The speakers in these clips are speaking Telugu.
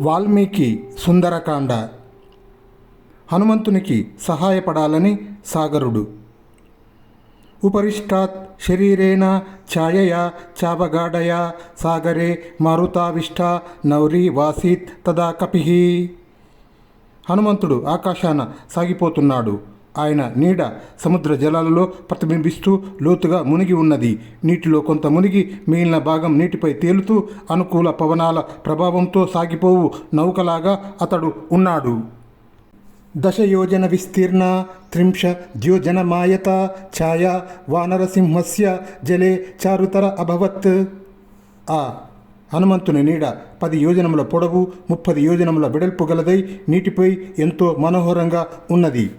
వాల్మీకి సుందరకాండ. హనుమంతునికి సహాయపడాలని సాగరుడు. ఉపరిష్టాత్ శరీరేణ ఛాయయా చావగాడయా సాగరే మారుతావిష్ట నౌరీ వాసీత్ తదా కపిహి హనుమంతుడు ఆకాశాన సాగిపోతున్నాడు. ఆయన నీడ సముద్ర జలాలలో ప్రతిబింబిస్తూ లోతుగా మునిగి ఉన్నది. నీటిలో కొంత మునిగి మిగిలిన భాగం నీటిపై తేలుతూ అనుకూల పవనాల ప్రభావంతో సాగిపోవు నౌకలాగా అతడు ఉన్నాడు. దశయోజన విస్తీర్ణ త్రింశ ద్యోజనమాయత ఛాయా వానరసింహస్య జలే చారుతర అభవత్. ఆ హనుమంతుని నీడ పది యోజనముల పొడవు ముప్పది యోజనముల వెడల్పు గలదై నీటిపై ఎంతో మనోహరంగా ఉన్నది.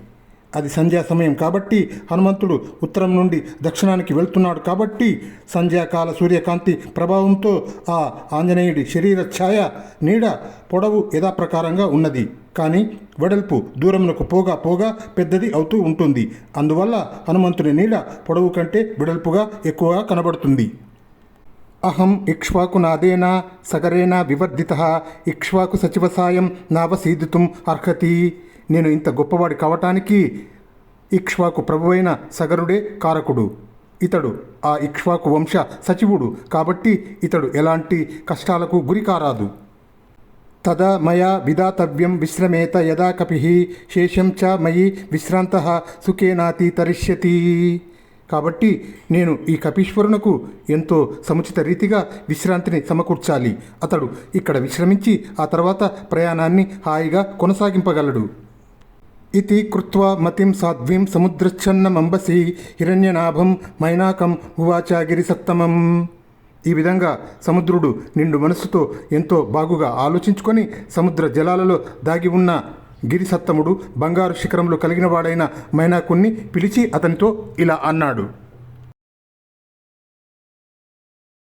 అది సంధ్యా సమయం కాబట్టి హనుమంతుడు ఉత్తరం నుండి దక్షిణానికి వెళ్తున్నాడు కాబట్టి సంధ్యాకాల సూర్యకాంతి ప్రభావంతో ఆ ఆంజనేయుడి శరీర ఛాయ నీడ పొడవు యథాప్రకారంగా ఉన్నది. కానీ వెడల్పు దూరమునకు పోగా పోగా పెద్దది అవుతూ ఉంటుంది. అందువల్ల హనుమంతుని నీడ పొడవు కంటే వెడల్పుగా ఎక్కువగా కనబడుతుంది. అహం ఇక్ష్వాకునాదేన సగరేణ వివర్ధిత. ఇక్ష్వాకు సచివ సాయం నావసీదితుం అర్హతి. నేను ఇంత గొప్పవాడి కావటానికి ఇక్ష్వాకు ప్రభువైన సగరుడే కారకుడు. ఇతడు ఆ ఇక్ష్వాకు వంశ సచివుడు కాబట్టి ఇతడు ఎలాంటి కష్టాలకు గురి కారాదు తదా మయా విధాతవ్యం విశ్రమేత యదా కపి. శేషం చ మయి విశ్రాంత. సుఖేనాతి తరిష్యతి కాబట్టి నేను ఈ కపీశ్వరునకు ఎంతో సముచిత రీతిగా విశ్రాంతిని సమకూర్చాలి. అతడు ఇక్కడ విశ్రమించి ఆ తర్వాత ప్రయాణాన్ని హాయిగా కొనసాగింపగలడు. ఇతి కృత్వా మతిం సాధ్వీం సముద్రచ్ఛన్నమంబసి హిరణ్యనాభం మైనాకం ఉవాచాగిరి సప్తమం ఈ విధంగా సముద్రుడు నిండు మనస్సుతో ఎంతో బాగుగా ఆలోచించుకొని సముద్ర జలాలలో దాగి ఉన్న గిరిసత్తముడు బంగారు శిఖరంలో కలిగిన వాడైన మైనాకుణ్ణి పిలిచి అతనితో ఇలా అన్నాడు.